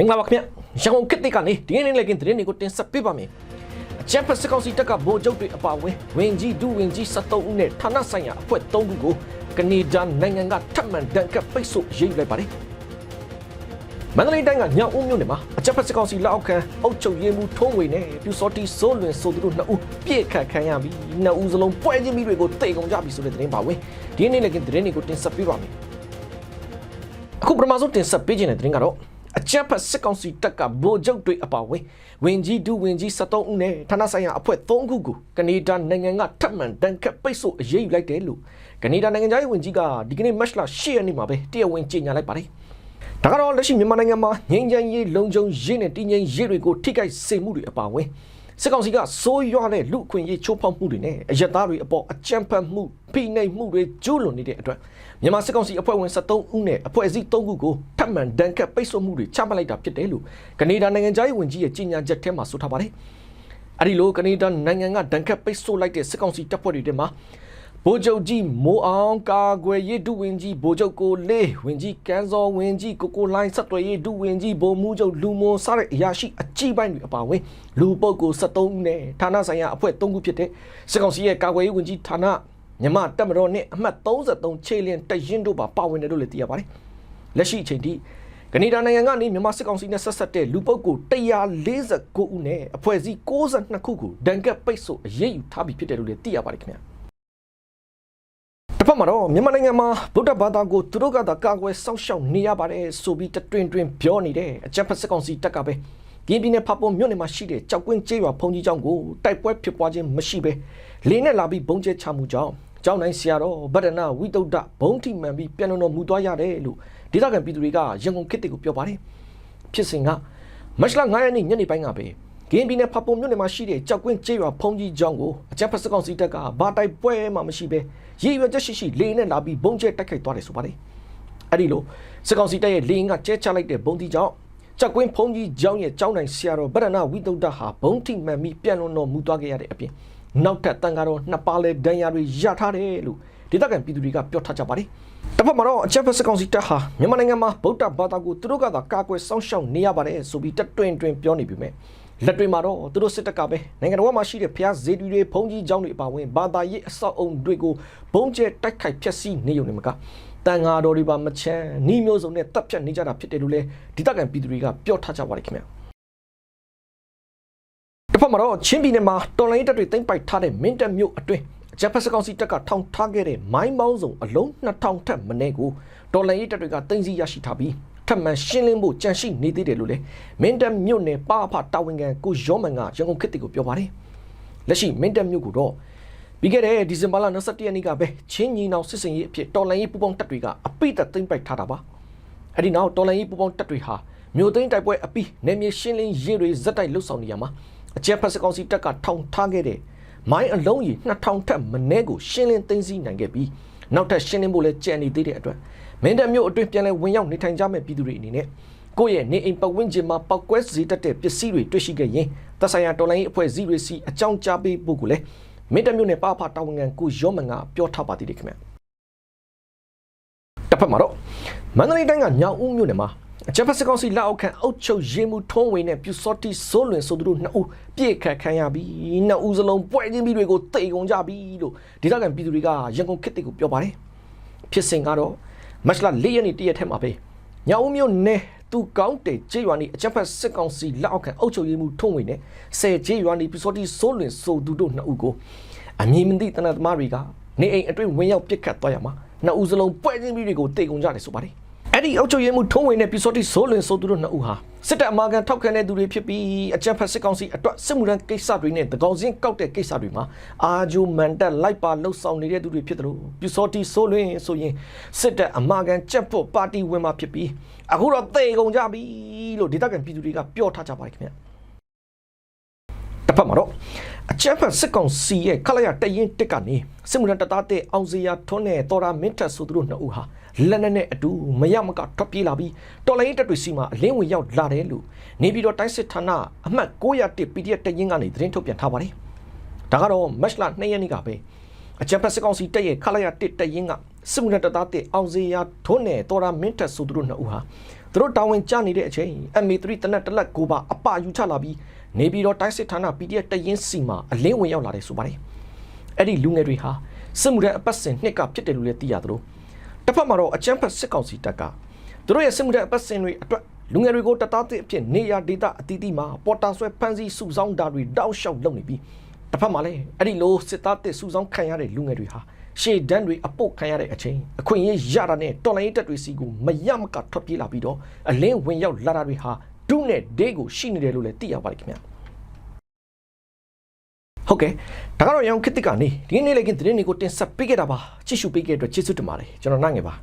မင်္ဂလာပါခင်ဗျရန်ကုန်ခေတ်သစ်ကနေဒီနေ့နေ့လည်းကင်းသတင်းတွေကိုတင်ဆက်ပေးပါမယ်အချမ်းဖက်စကောက်စီတက်ကဗိုလ်ချုပ်တွေအပါအဝင်ဝင်ကြီးဒုဝင်ကြီး73ဦးနဲ့ဌာနဆိုင်ရာအဖွဲ့3ခုကိုကနေဒါနိုင်ငံကထပ်မံဒဏ်ခတ်ပိတ်ဆို့ရေးယူလိုက်ပါတယ်မန္တလေးတိုင်းကညောင်ဦးမြို့နယ်မှာအချက်ဖက်စကောက်စီလက်အောက်ခံအုပ်ချုပ်ရေးမှူးထုံးဝေနဲ့ပြူစောတီစိုးလွင်ဆိုသူတို့နှစ်ဦးပြည့်ခတ်ခံရပြီးနှစ်ဦးစလုံးပွဲချင်းမိတွေကိုတိတ်ကုန်ကြပြီဆိုတဲ့သတင်းပါဝင်ဒီနေ့လည်းကင်းသတင်းတွေကိုတင်ဆက်ပေးပါမယ်အခုပထမဆုံးတင်ဆက်ပေးခြင်းတဲ့သတင်းကတော့ အကြက်ဖက်စစ်ကောင်စီတပ်ကဗိုလ်ချုပ်တွေအပါအဝင်ဝင်ကြီးဒုဝင်ကြီး73ဦးနဲ့ဌာနဆိုင်ရာအဖွဲ့3ခုကိုကနေဒါနိုင်ငံကထပ်မံတန်ခတ်ပိတ်ဆို့အရေးယူလိုက်တယ်လို့ကနေဒါနိုင်ငံသားရေးဝန်ကြီးကဒီကနေ့မတ်လ10ရက်နေ့မှာပဲတရားဝင်ကြေညာလိုက်ပါတယ်။ဒါကတော့လက်ရှိမြန်မာနိုင်ငံမှာငြိမ်းချမ်းရေးလုံခြုံရေးနဲ့တည်ငြိမ်ရေးတွေကိုထိခိုက်စေမှုတွေအပါအဝင် စစ်ကောင်စီကစိုးရွားတဲ့လူအခွင့်အရေးချိုးဖောက်မှုတွေနဲ့အယက်သားတွေအပေါ်အကြမ်းဖက်မှုဖိနှိပ်မှုတွေကျူးလွန်နေတဲ့အတွက်မြန်မာစစ်ကောင်စီအဖွဲ့ဝင်73ဦးနဲ့အဖွဲ့အစည်း3ခုကိုထပ်မံဒဏ်ခတ်ပိတ်ဆို့မှုတွေချမှတ်လိုက်တာဖြစ်တယ်လို့ကနေဒါနိုင်ငံသားရေးဝန်ကြီးရဲ့ကြေညာချက်ထဲမှာဆိုထားပါတယ်။အဲဒီလိုကနေဒါနိုင်ငံကဒဏ်ခတ်ပိတ်ဆို့လိုက်တဲ့စစ်ကောင်စီတပ်ဖွဲ့တွေထဲမှာ ဗိုလ်ချုပ်ကြီးမိုးအောင်ကာကွယ်ရေးဒုဝန်ကြီးဗိုလ်ချုပ်ကိုလေးဝန်ကြီးကန်းစောဝန်ကြီးကိုကိုလိုင်းဆက်သွယ်ရေးဒုဝန်ကြီးဗိုလ်မှူးချုပ်လူမွန်စတဲ့အရာရှိအကြီးပိုင်းတွေအပါအဝင်လူပုဂ္ဂိုလ်73ဦးနဲ့ဌာနဆိုင်ရာအဖွဲ့3ခုဖြစ်တဲ့စစ်ကောင်စီရဲ့ကာကွယ်ရေးဝန်ကြီးဌာနမြမတက်မတော်နဲ့အမှတ်33ခြေလျင်တရင်တို့ပါပါဝင်တယ်လို့လည်းသိရပါတယ်လက်ရှိအချိန်ထိကနေဒါနိုင်ငံကနေမြန်မာစစ်ကောင်စီနဲ့ဆက်ဆက်တဲ့လူပုဂ္ဂိုလ်149ဦးနဲ့အဖွဲ့အစည်း62ခုကိုဒဏ်ကပ်ပိတ်ဆို့အရေးယူထားပြီးဖြစ်တယ်လို့လည်းသိရပါတယ်ခင်ဗျာတစ် ဖက်မှာတော့မြန်မာနိုင်ငံမှာဗုဒ္ဓဘာသာကိုသူတို့ကသာကာကွယ်စောင့်ရှောက်နေရပါတယ်ဆိုပြီးတတွင်တွင်ပြောနေတဲ့အကြံဖက်စစ်ကောင်စီတပ်ကပဲကင်းပြည်နယ်ဖပေါ်မြို့နယ်မှာရှိတဲ့ကြောက်ကွင်းကျေးရွာဖုန်ကြီးကျောင်းကိုတိုက်ပွဲဖြစ်ပွားခြင်းမရှိပဲလေးနဲ့လာပြီးဘုံကျဲချမှုကြောင့်ကျောင်းနိုင်ဆရာတော်ဗဒနာဝိတုဒ္ဓဘုံထိမှန်ပြီးပြန်တော်မူသွားရတယ်လို့ဒေသခံပြည်သူတွေကရန်ကုန်ခေတ်တွေကိုပြောပါတယ်ဖြစ်စဉ်ကမတ်လ9ရက်နေ့ညနေပိုင်းကပဲ ကင်းပြည်နယ်ဖပေါ်မြို့နယ်မှာရှိတဲ့ကြောက်ကွင်းကျေးရွာဖုန်ကြီးကျောင်းကိုအကြံဖက်စစ်ကောင်စီတပ်ကဘာတိုက်ပွဲမှမရှိပဲရည်ရွယ်ချက်ရှိရှိလေးနဲ့လာပြီးဘုံကျဲတိုက်ခိုက်သွားတယ်ဆိုပါတယ်အဲ့ဒီလိုစစ်ကောင်စီတပ်ရဲ့လေရင်ကကျဲချလိုက်တဲ့ဘုံတီကြောင့်ချက်ကွင်းဖုံးကြီးကျောင်းရဲ့ကျောင်းတိုင်ဆရာတော်ဗဒနာဝိတုဒ္ဓဟာဘုံထိမှန်ပြီးပြန်လွန်တော်မူသွားခဲ့ရတဲ့အပြင်နောက်ထပ်တန်ဃာတော်နှစ်ပါးလဲဒဏ်ရာတွေရထားတယ်လို့ဒေသခံပြည်သူတွေကပြောထားကြပါတယ်။တစ်ဖက်မှာတော့အချက်ဖက်စကောင်စီတပ်ဟာမြန်မာနိုင်ငံမှာဗုဒ္ဓဘာသာကိုသူတို့ကသာကာကွယ်စောင့်ရှောက်နေရပါတယ်ဆိုပြီးတတွင်တွင်ပြောနေပြီမဲ့ လက်တွေမှာတော့သူတို့စစ်တပ်ကပဲနိုင်ငံတော်မှာရှိတဲ့ဖျားဇေဒီတွေဘုံကြီးကျောင်းတွေအပါအဝင်ဘာသာရေးအဆောက်အုံတွေကိုဘုံကျဲတိုက်ခိုက်ဖျက်ဆီးနေုံနဲ့မကတန်ဃာတော်တွေပါမချမ်းနှီးမျိုးစုံနဲ့တပ်ဖြတ်နေကြတာဖြစ်တယ်လို့လည်းဒေသခံပြည်သူတွေကပြောထားကြပါတယ်ခင်ဗျာတစ်ဖက်မှာတော့ချင်းပြည်နယ်မှာတော်လိုင်းတပ်တွေတင်ပိုက်ထားတဲ့မင်းတပ်မြို့အတွင်းဂျပန်စကောင်စီတပ်ကထောင်ထားခဲ့တဲ့မိုင်းပေါင်းစုံအလုံး2000ထက်မနည်းကိုတော်လိုင်းတပ်တွေကတင်စီရရှိထားပြီး ထပ်မံရှင်းလင်းဖို့ကြံရှိနေသေးတယ်လို့လည်းမင်းတပ်မြို့နယ်ပါဖတာဝန်ခံကိုရောမန်ကရန်ကုန်ခေတ်တီကိုပြောပါတယ်လက်ရှိမင်းတပ်မြို့ကိုတော့ပြီးခဲ့တဲ့ဒီဇင်ဘာလ21ရက်နေ့ကပဲချင်းညီနောင်စစ်စင်ရေးအဖြစ်တော်လိုင်းရေးပူပေါင်းတပ်တွေကအပိတ်သိမ့်ပိုက်ထားတာပါအဲ့ဒီနောက်တော်လိုင်းရေးပူပေါင်းတပ်တွေဟာမြို့သိမ်းတိုက်ပွဲအပြီးနေမြေရှင်းလင်းရေးတွေဇက်တိုက်လှုပ်ဆောင်နေရမှာအကြက်ဖက်စကောင်စီတပ်ကထောင်ထားခဲ့တဲ့မိုင်းအလုံးကြီး2000ထက်မနည်းကိုရှင်းလင်းသိမ်းဆည်းနိုင်ခဲ့ပြီး နောက်ထပ်ရှင်းလင်းဖို့လည်းကြံနေသေးတဲ့အတွက်မင်းတပ်မြို့အတွင်းပြန်လည်ဝင်ရောက်နေထိုင်ကြမဲ့ပြည်သူတွေအနေနဲ့ကိုယ့်ရဲ့နေအိမ်ပတ်ဝန်းကျင်မှာပောက်ကွဲစေတတ်တဲ့ပစ္စည်းတွေတွေ့ရှိခဲ့ရင်သက်ဆိုင်ရာတော်လိုင်းအဖွဲ့အစည်းတွေစီအကြောင်းကြားပေးဖို့ကိုလည်းမင်းတပ်မြို့နယ်ပါဖတာဝန်ခံကိုရောမန်ကပြောထားပါသေးတယ်ခင်ဗျတစ်ဖက်မှာတော့မန္တလေးတိုင်းကညောင်ဦးမြို့နယ်မှာ အချက်ဖက်စကောင်စီလက်အောက်ခံအုတ်ချုပ်ရေးမှုထုံးဝေနဲ့ပြူစောတီစိုးလွင်ဆိုသူတို့နှစ်ဦးပြည့်ခတ်ခံရပြီးနှစ်ဦးစလုံးပွဲချင်းပြီးတွေကိုတိတ်ကုန်ကြပြီလို့ဒေသခံပြည်သူတွေကရန်ကုန်ခေတ်တွေကိုပြောပါတယ်ဖြစ်စဉ်ကတော့မတ်လ၄ရက်နေ့တရက်ထဲမှာပဲညောင်ဦးမြို့နယ်သူကောင်းတဲ့ကျေးရွာနေအချက်ဖက်စစ်ကောင်စီလက်အောက်ခံအုတ်ချုပ်ရေးမှုထုံးဝေနဲ့ဆယ်ကျေးရွာနေပြူစောတီစိုးလွင်ဆိုသူတို့နှစ်ဦးကိုအမည်မသိတနတ်သမားတွေကနေအိမ်အတွင်းဝင်ရောက်ပစ်ခတ်သွားရမှာနှစ်ဦးစလုံးပွဲချင်းပြီးတွေကိုတိတ်ကုန်ကြတယ်ဆိုပါတယ် အဲ့ဒီအုပ်ချုပ်ရေးမှုထုံးဝင်တဲ့ပြစောတိဆိုးလွင်ဆိုသူတို့နှစ်ဦးဟာစစ်တပ်အမာခံထောက်ခံတဲ့သူတွေဖြစ်ပြီးအကြံဖက်စစ်ကောင်စီအတွက်စစ်မှုထမ်းကိစ္စတွေနဲ့တကောင်စင်းကောက်တဲ့ကိစ္စတွေမှာအာဂျူမန်တက်လိုက်ပါလှုပ်ဆောင်နေတဲ့သူတွေဖြစ်တယ်လို့ပြစောတိဆိုးလွင်ဆိုရင်စစ်တပ်အမာခံကြက်ဖို့ပါတီဝင်မှာဖြစ်ပြီးအခုတော့သေကုန်ကြပြီလို့ဒေသခံပြည်သူတွေကပြောထားကြပါတယ်ခင်ဗျတစ် ဖက်မှာတော့အချမ်းဖတ်စစ်ကောင်စီရဲ့ခလာရတရင်တက်ကနေစစ်မှုထမ်းတပ်သားတဲ့အောင်စရာထွန်းနဲ့တော်တာမင်းထက်ဆိုသူတို့နှစ်ဦးဟာလက်နက်နဲ့အတူမရမကထွက်ပြေးလာပြီးတော်လိုင်းတပ်တွေစီမှာအလင်းဝင်ရောက်လာတယ်လို့နေပြည်တော်တိုင်းစစ်ဌာနအမှတ်901 PDF တရင်ကနေသတင်းထုတ်ပြန်ထားပါတယ်။ဒါကတော့မတ်လ2ရက်နေ့ကပဲအကြံဖက်စစ်ကောင်စီတပ်ရဲ့ခလာရ1တရင်ကစစ်မှုထမ်းတပ်သားတဲ့အောင်စရာထွန်းနဲ့တော်တာမင်းထက်ဆိုသူတို့နှစ်ဦးဟာသူတို့တာဝန်ကျနေတဲ့အချိန် MA3 တနက်တစ်လက်ကိုပါအပယူချလာပြီး နေပြည်တော်တိုင်းစစ်ဌာန PDF တရင်စီမှာအလင်းဝင်ရောက်လာတယ်ဆိုပါတယ်အဲ့ဒီလူငယ်တွေဟာစစ်မှုထမ်းအပတ်စဉ်နှစ်ကဖြစ်တယ်လို့လည်းသိရသလိုတစ်ဖက်မှာတော့အချမ်းဖက်စစ်ကောင်စီတပ်ကသူတို့ရဲ့စစ်မှုထမ်းအပတ်စဉ်တွေအတွက်လူငယ်တွေကိုတသားသစ်အဖြစ်နေရာဒေသအသီးသီးမှာပေါ်တာဆွဲဖမ်းဆီးစုဆောင်းတာတွေတောက်လျှောက်လုပ်နေပြီးတစ်ဖက်မှာလည်းအဲ့ဒီလိုစစ်သားတစ်စုဆောင်းခံရတဲ့လူငယ်တွေဟာရှေ့တန်းတွေအပုတ်ခံရတဲ့အချိန်အခွင့်အရေးရတာနဲ့တော်လိုင်းတပ်တွေစီကိုမရမကထွက်ပြေးလာပြီးတော့အလင်းဝင်ရောက်လာတာတွေဟာ ဒုနဲ့ဒေးကိုရှိနေတယ်လို့လည်းသိရပါတယ်ခင်ဗျာဟုတ်ကဲ့ဒါကတော့ရောင်ခစ်တစ်ကနေဒီနေ့လေးကင်းသတင်းတွေကိုတင်ဆက်ပေးခဲ့တာပါကြည့်ရှုပေးခဲ့တဲ့အတွက်ကျေးဇူးတင်ပါတယ်ကျွန်တော်နိုင်ငယ်ပါ